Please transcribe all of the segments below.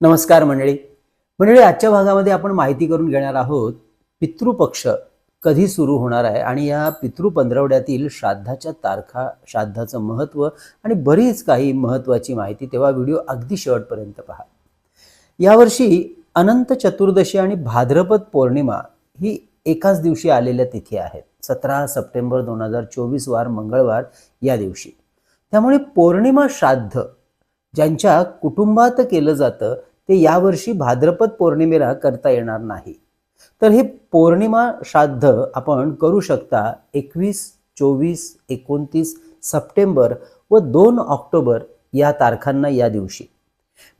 नमस्कार मंडळी. मंडळी आजच्या भागामध्ये आपण माहिती करून घेणार आहोत पितृपक्ष कधी सुरू होणार आहे आणि या पितृ पंधरवड्यातील श्राद्धाच्या तारखा श्राद्धाचं महत्त्व आणि बरीच काही महत्त्वाची माहिती तेव्हा व्हिडिओ अगदी शेवटपर्यंत पहा. यावर्षी अनंत चतुर्दशी आणि भाद्रपद पौर्णिमा ही एकाच दिवशी आलेल्या तिथी आहेत. सतरा सप्टेंबर दोन हजार चोवीस वार मंगळवार या दिवशी. त्यामुळे पौर्णिमा श्राद्ध ज्यांच्या कुटुंबात केलं जातं ते यावर्षी भाद्रपद पौर्णिमेला करता येणार नाही. तर हे पौर्णिमा श्राद्ध आपण करू शकता एकवीस चोवीस एकोणतीस सप्टेंबर व दोन ऑक्टोबर या तारखांना या दिवशी.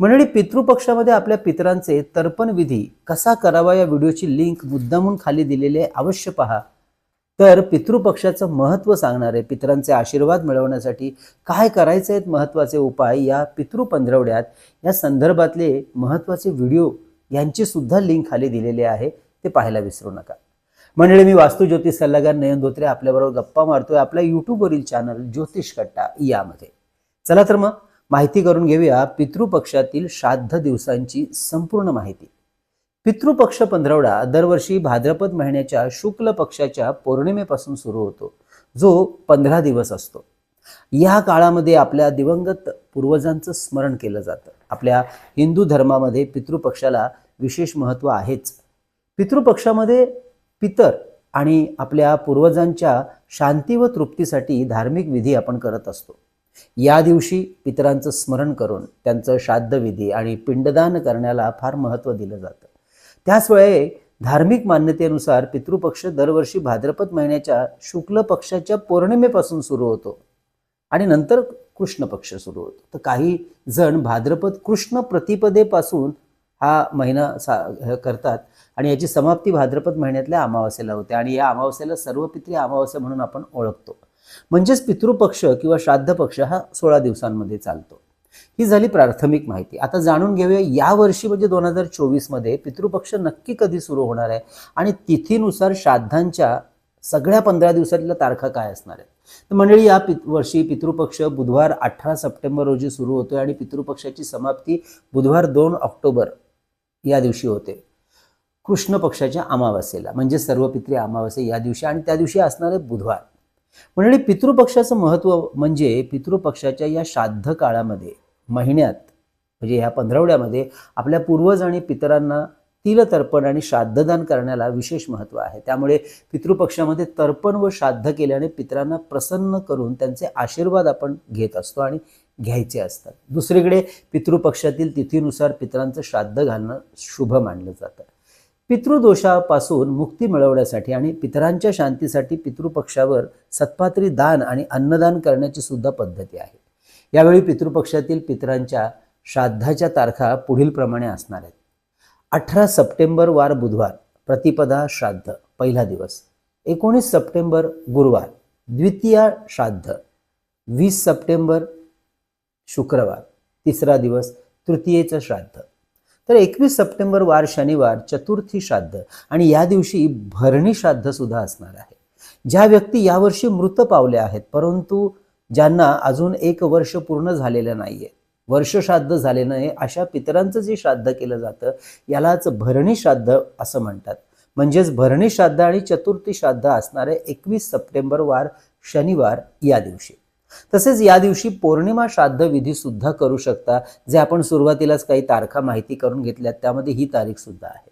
मंडळी पितृपक्षामध्ये आपल्या पितरांचे तर्पण विधी कसा करावा या व्हिडिओची लिंक मुद्दामून खाली दिलेली आहे. अवश्य पहा. तर पितृपक्षाचं महत्त्व सांगणारे पितरांचे आशीर्वाद मिळवण्यासाठी काय करायचे आहेत महत्त्वाचे उपाय या पितृ पंधरवड्यात या संदर्भातले महत्त्वाचे व्हिडिओ यांची सुद्धा लिंक खाली दिलेली आहे ते पाहायला विसरू नका. मंडळी मी वास्तू ज्योतिष सल्लागार नयन धोत्रे आपल्याबरोबर गप्पा मारतोय आपल्या यूट्यूबवरील चॅनल ज्योतिष कट्टा यामध्ये. चला तर मग माहिती करून घेऊया पितृपक्षातील श्राद्ध दिवसांची संपूर्ण माहिती. पितृपक्ष पंधरवडा दरवर्षी भाद्रपद महिन्याच्या शुक्ल पक्षाच्या पौर्णिमेपासून सुरू होतो. जो पंधरा दिवस असतो. या काळामध्ये आपल्या दिवंगत पूर्वजांचं स्मरण केलं जातं. आपल्या हिंदू धर्मामध्ये पितृपक्षाला विशेष महत्त्व आहेच. पितृपक्षामध्ये पितर आणि आपल्या पूर्वजांच्या शांती व तृप्तीसाठी धार्मिक विधी आपण करत असतो. या दिवशी पितरांचं स्मरण करून त्यांचं श्राद्धविधी आणि पिंडदान करण्याला फार महत्त्व दिलं जातं. त्याचवेळे धार्मिक मान्यतेनुसार पितृपक्ष दरवर्षी भाद्रपद महिन्याच्या शुक्ल पक्षाच्या पौर्णिमेपासून सुरू होतो आणि नंतर कृष्ण पक्ष सुरू होतो. तर काही जण भाद्रपद कृष्ण प्रतिपदेपासून हा महिना सा करतात आणि याची समाप्ती भाद्रपद महिन्यातल्या अमावस्येला होते आणि या अमावस्येला सर्व पित्री अमावस्या म्हणून आपण ओळखतो. म्हणजेच पितृपक्ष किंवा श्राद्ध पक्ष हा सोळा दिवसांमध्ये चालतो. ही झाली प्राथमिक माहिती. आता जाणून घेऊया या वर्षी म्हणजे दोन हजार चोवीसमध्ये पितृपक्ष नक्की कधी सुरू होणार आहे आणि तिथीनुसार श्राद्धांच्या सगळ्या पंधरा दिवसातल्या तारखा काय असणार आहेत? तर मंडळी या पित वर्षी पितृपक्ष बुधवार अठरा सप्टेंबर रोजी सुरू होतोय आणि पितृपक्षाची समाप्ती बुधवार दोन ऑक्टोबर या दिवशी होते. कृष्ण पक्षाच्या अमावस्येला म्हणजे सर्व पित्री अमावास्या या दिवशी आणि त्या दिवशी असणारे बुधवार. मंडळी पितृपक्षाचं महत्त्व म्हणजे पितृपक्षाच्या या श्राद्ध काळामध्ये महिन्यात म्हणजे ह्या पंधरवड्यामध्ये आपल्या पूर्वज आणि पितरांना तिलतर्पण आणि श्राद्धदान करण्याला विशेष महत्त्व आहे. त्यामुळे पितृपक्षामध्ये तर्पण व श्राद्ध केल्याने पितरांना प्रसन्न करून त्यांचे आशीर्वाद आपण घेत असतो आणि घ्यायचे असतात. दुसरीकडे पितृपक्षातील तिथीनुसार पितरांचं श्राद्ध घालणं शुभ मानलं जातं. पितृदोषापासून मुक्ती मिळवण्यासाठी आणि पितरांच्या शांतीसाठी पितृपक्षावर सत्पात्री दान आणि अन्नदान करण्याची सुद्धा पद्धती आहे. यावेळी पितृपक्षातील पितरांच्या श्राद्धाच्या तारखा पुढील प्रमाणे असणार आहेत. अठरा सप्टेंबर वार बुधवार प्रतिपदा श्राद्ध पहिला दिवस. एकोणीस सप्टेंबर गुरुवार द्वितीया श्राद्ध. वीस सप्टेंबर शुक्रवार तिसरा दिवस तृतीयेचं श्राद्ध. तर एकवीस सप्टेंबर वार शनिवार चतुर्थी श्राद्ध आणि या दिवशी भरणी श्राद्ध सुद्धा असणार आहे. ज्या व्यक्ती यावर्षी मृत पावल्या आहेत परंतु ज्यांना अजून एक वर्ष पूर्ण झालेलं नाहीये वर्ष श्राद्ध झाले नाही अशा पितरांचं जे श्राद्ध केलं जातं यालाच भरणी श्राद्ध असं म्हणतात. म्हणजेच भरणी श्राद्ध आणि चतुर्थी श्राद्ध असणारे एकवीस सप्टेंबर वार शनिवार या दिवशी. तसेच या दिवशी पौर्णिमा श्राद्ध विधी सुद्धा करू शकता जे आपण सुरुवातीलाच काही तारखा माहिती करून घेतल्यात त्यामध्ये ही तारीख सुद्धा आहे.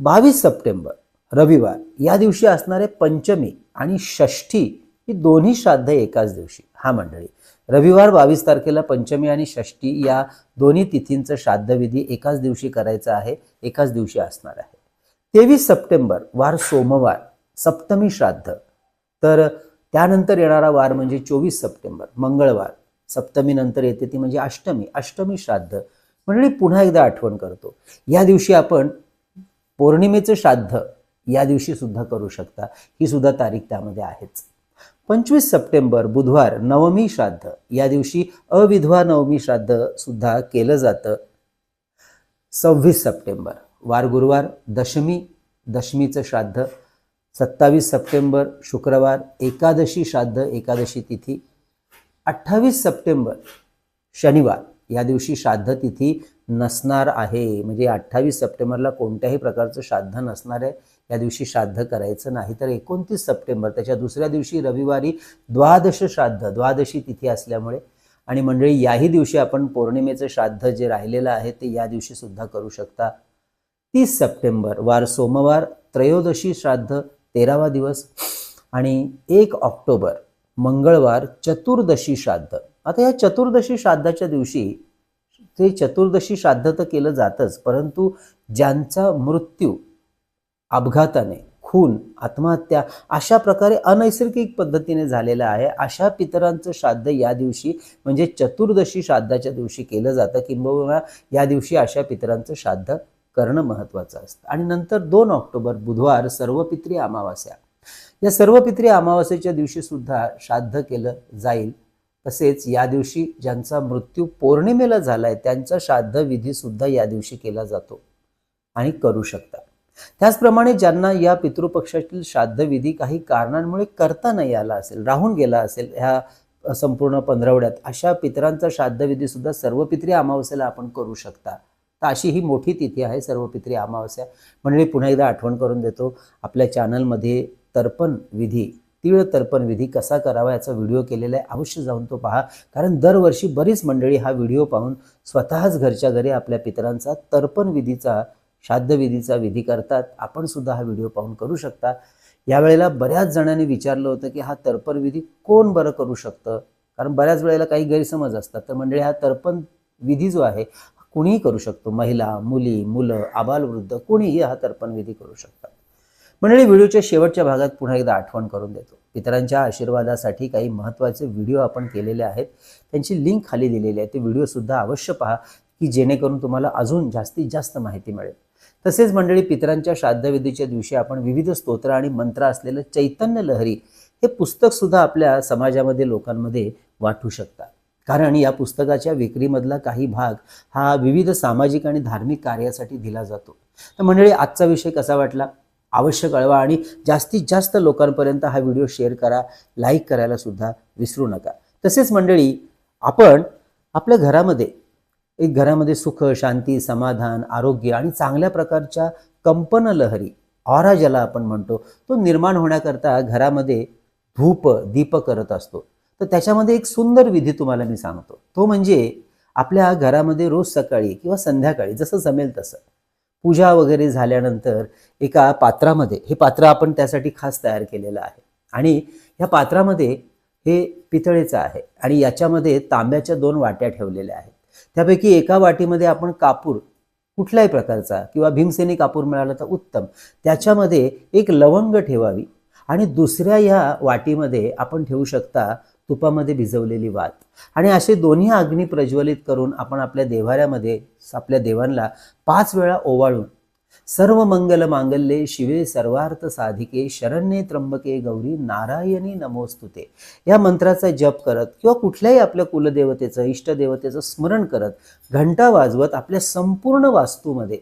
बावीस सप्टेंबर रविवार या दिवशी असणारे पंचमी आणि षष्ठी ही दोन्ही श्राद्ध एकाच दिवशी. हा मंडळी रविवार बावीस तारखेला पंचमी आणि षष्ठी या दोन्ही तिथींचं श्राद्धविधी एकाच दिवशी करायचं आहे एकाच दिवशी असणार आहे. तेवीस सप्टेंबर वार सोमवार सप्तमी श्राद्ध. तर त्यानंतर येणारा वार म्हणजे चोवीस सप्टेंबर मंगळवार. सप्तमी नंतर येते ती म्हणजे अष्टमी अष्टमी श्राद्ध. म्हणजे पुन्हा एकदा आठवण करतो. या दिवशी आपण पौर्णिमेचं श्राद्ध या दिवशी सुद्धा करू शकता. ही सुद्धा तारीख त्यामध्ये आहेच. पंचवीस सप्टेंबर बुधवार नवमी श्राद्ध. या दिवशी अविधवा नवमी श्राद्ध सुद्धा केलं जातं. सव्वीस सप्टेंबर वार गुरुवार दशमी दशमीचं श्राद्ध. सत्तावीस सप्टेंबर शुक्रवार एकादशी श्राद्ध एकादशी तिथी. अठ्ठावीस सप्टेंबर शनिवार या दिवशी श्राद्ध तिथी नसणार आहे. म्हणजे अठ्ठावीस सप्टेंबरला कोणत्याही प्रकारचं श्राद्ध नसणार आहे. या दिवशी श्राद्ध करायचं नाही. तर एकोणतीस सप्टेंबर त्याच्या दुसऱ्या दिवशी रविवारी द्वादश श्राद्ध द्वादशी तिथी असल्यामुळे. आणि मंडळी याही दिवशी आपण पौर्णिमेचं श्राद्ध जे राहिलेलं आहे ते या दिवशी सुद्धा करू शकता. तीस सप्टेंबर वार सोमवार त्रयोदशी श्राद्ध तेरावा दिवस आणि एक ऑक्टोबर मंगळवार चतुर्दशी श्राद्ध. आता या चतुर्दशी श्राद्धाच्या दिवशी ते चतुर्दशी श्राद्ध तर केलं जातच परंतु ज्यांचा मृत्यू अपघाताने खून आत्महत्या अशा प्रकारे अनैसर्गिक पद्धतीने झालेला आहे अशा पितरांचं श्राद्ध या दिवशी म्हणजे चतुर्दशी श्राद्धाच्या दिवशी केलं जातं. किंबहुना या दिवशी अशा पितरांचं श्राद्ध करणं महत्त्वाचं असतं. आणि नंतर दोन ऑक्टोबर बुधवार सर्वपित्री अमावास्या. या सर्वपित्री अमावास्येच्या दिवशी सुद्धा श्राद्ध केलं जाईल. तसेच या दिवशी ज्यांचा मृत्यू पौर्णिमेला झालाय त्यांचा श्राद्ध विधी सुद्धा या दिवशी केला जातो आणि करू शकता त्याचप्रमाणे ज्यांना या पितृपक्षातील श्राद्धविधी काही कारणांमुळे करता नाही आला असेल राहून गेला असेल ह्या संपूर्ण पंधरवड्यात अशा पितरांचा श्राद्धविधी सुद्धा सर्व पित्री अमावस्येला आपण करू शकता. तर अशी ही मोठी तिथी आहे सर्व पित्री अमावस्या. म्हणजे पुन्हा एकदा आठवण करून देतो आपल्या चॅनलमध्ये तर्पण विधी तीळ तर्पण विधी कसा करावा याचा व्हिडिओ केलेला आहे. अवश्य जाऊन तो पहा. कारण दरवर्षी बरीच मंडळी हा व्हिडिओ पाहून स्वतःच घरच्या घरी आपल्या पितरांचा तर्पण विधीचा श्राद्धविधीचा विधी करतात. आपण सुद्धा हा व्हिडिओ पाहून करू शकता. यावेळेला बऱ्याच जणांनी विचारलं होतं की हा तर्पण विधी कोण बरं करू शकतं? कारण बऱ्याच वेळेला काही गैरसमज असतात. तर मंडळी हा तर्पण विधी जो आहे कुणीही करू शकतो. महिला मुली मुलं आबालवृद्ध कुणीही हा तर्पणविधी करू शकतात. मंडळी व्हिडिओच्या शेवटच्या भागात पुन्हा एकदा आठवण करून देतो. पितरांच्या आशीर्वादासाठी काही महत्त्वाचे व्हिडिओ आपण केलेले आहेत. त्यांची लिंक खाली दिलेली आहे. ते व्हिडिओसुद्धा अवश्य पहा की जेणेकरून तुम्हाला अजून जास्तीत जास्त माहिती मिळेल. तसेच मंडळी पितरांच्या श्राद्धविधीच्या दिवशी आपण विविध स्तोत्र आणि मंत्र असलेलं चैतन्य लहरी हे पुस्तकसुद्धा आपल्या समाजामध्ये लोकांमध्ये वाटू शकतात. कारण या पुस्तकाच्या विक्रीमधला काही भाग हा विविध सामाजिक आणि धार्मिक कार्यासाठी दिला जातो. तर मंडळी आजचा विषय कसा वाटला? अवश्य कळवा आणि जास्तीत जास्त लोकांपर्यंत हा व्हिडिओ शेअर करा लाईक करायला सुद्धा विसरू नका. तसेच मंडळी आपण आपल्या घरामध्ये एक घरामध्ये सुख शांती समाधान आरोग्य आणि चांगल्या प्रकारच्या कंपन लहरी ऑरा ज्याला आपण म्हणतो तो निर्माण होण्याकरता घरामध्ये धूप दीप करत असतो. तर त्याच्यामध्ये एक सुंदर विधी तुम्हाला मी सांगतो. तो म्हणजे आपल्या घरामध्ये रोज सकाळी किंवा संध्याकाळी जसं जमेल तसं पूजा वगैरे झाल्यानंतर एका पात्रामध्ये हे पात्र आपण त्यासाठी खास तयार केलेलं आहे. आणि ह्या पात्रामध्ये हे पितळेचं आहे आणि याच्यामध्ये तांब्याच्या दोन वाट्या ठेवलेल्या आहेत. त्यापैकी एका वाटीमध्ये आपण कापूर कुठल्याही प्रकारचा किंवा भीमसेनी कापूर मिळाला तर उत्तम. त्याच्यामध्ये एक लवंग ठेवावी आणि दुसऱ्या ह्या वाटीमध्ये आपण ठेवू शकता तुपामध्ये भिजवलेली वात. आणि असे दोन्ही अग्नी प्रज्वलित करून आपण आपल्या देव्हाऱ्यामध्ये आपल्या देवांना पाच वेळा ओवाळून सर्व मंगल मांगल्ये शिवे सर्वार्थ साधिके शरण्ये त्र्यंबके गौरी नारायणी नमोस्तुते. या मंत्राचा जप करत किंवा कुठल्याही आपल्या कुलदेवतेचं इष्टदेवतेचं स्मरण करत घंटा वाजवत आपल्या संपूर्ण वास्तूमध्ये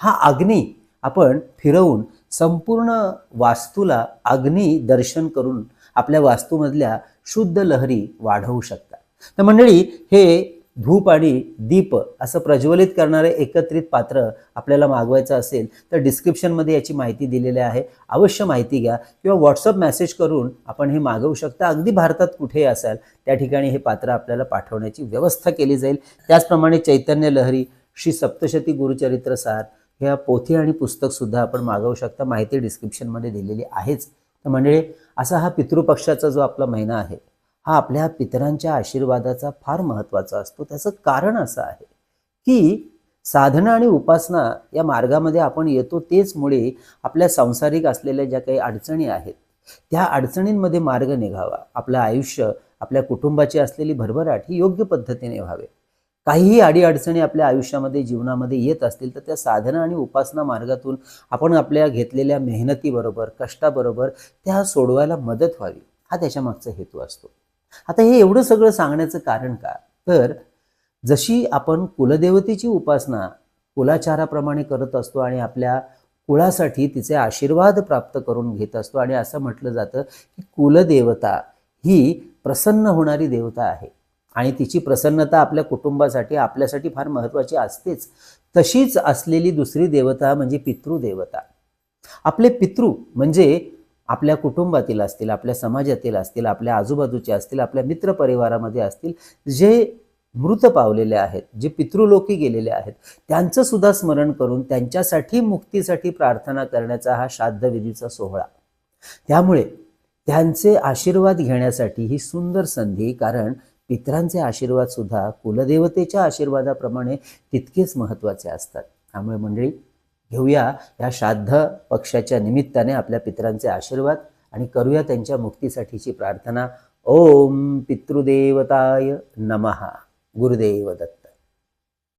हा अग्नी आपण फिरवून संपूर्ण वास्तूला अग्नी दर्शन करून आपल्या वास्तूमधल्या शुद्ध लहरी वाढवू शकता तर मंडळी हे धूप आणि दीप असं प्रज्वलित करणारे एकत्रित पात्र आपल्याला मागवायचं असेल तर डिस्क्रिप्शनमध्ये याची माहिती दिलेली आहे. अवश्य माहिती घ्या किंवा व्हॉट्सअप मेसेज करून आपण हे मागवू शकता. अगदी भारतात कुठेही असाल त्या ठिकाणी हे पात्र आपल्याला पाठवण्याची व्यवस्था केली जाईल. त्याचप्रमाणे चैतन्य लहरी श्री सप्तशती गुरुचरित्र सार ह्या पोथी आणि पुस्तकसुद्धा आपण मागवू शकता. माहिती डिस्क्रिप्शनमध्ये दिलेली आहेच. तर म्हणजे असा हा पितृपक्षाचा जो आपला महिना आहे हा आपल्या पितरांच्या आशीर्वादाचा फार महत्त्वाचा असतो. त्याचं कारण असं आहे की साधना आणि उपासना या मार्गामध्ये आपण येतो तेचमुळे आपल्या सांसारिक असलेल्या ज्या काही अडचणी आहेत त्या अडचणींमध्ये मार्ग निघावा. आपलं आयुष्य आपल्या कुटुंबाची असलेली भरभराट ही योग्य पद्धतीने व्हावे. काहीही अडीअडचणी आपल्या आयुष्यामध्ये जीवनामध्ये येत असतील तर त्या साधना आणि उपासना मार्गातून आपण आपल्या घेतलेल्या मेहनतीबरोबर कष्टाबरोबर त्या सोडवायला मदत व्हावी हा त्याच्या मागचा हेतू असतो. आता हे एवढं सगळं सांगण्याचं कारण का? तर जशी आपण कुलदेवतेची उपासना कुलाचाराप्रमाणे करत असतो आणि आपल्या कुळासाठी तिचे आशीर्वाद प्राप्त करून घेत असतो आणि असं म्हटलं जातं की कुलदेवता ही प्रसन्न होणारी देवता आहे. आणि तिची प्रसन्नता आपल्या कुटुंबासाठी आपल्यासाठी फार महत्त्वाची असतेच. तशीच असलेली दुसरी देवता म्हणजे पितृदेवता. आपले पितृ म्हणजे आपल्या कुटुंबातील असतील आपल्या समाजातील असतील आपल्या आजूबाजूचे असतील आपल्या मित्रपरिवारामध्ये असतील जे मृत पावलेले आहेत जे पितृलोकी गेलेले आहेत त्यांचं सुद्धा स्मरण करून त्यांच्यासाठी मुक्तीसाठी प्रार्थना करण्याचा हा श्राद्धविधीचा सोहळा. त्यामुळे त्यांचे आशीर्वाद घेण्यासाठी ही सुंदर संधी कारण पितरांचे आशीर्वाद सुद्धा कुलदेवतेच्या आशीर्वादाप्रमाणे तितकेच महत्त्वाचे असतात. त्यामुळे मंडळी घेऊया या श्राद्ध पक्षाच्या निमित्ताने आपल्या पितरांचे आशीर्वाद आणि करूया त्यांच्या मुक्तीसाठीची प्रार्थना. ओम पितृदेवताय नमः. गुरुदेव दत्त.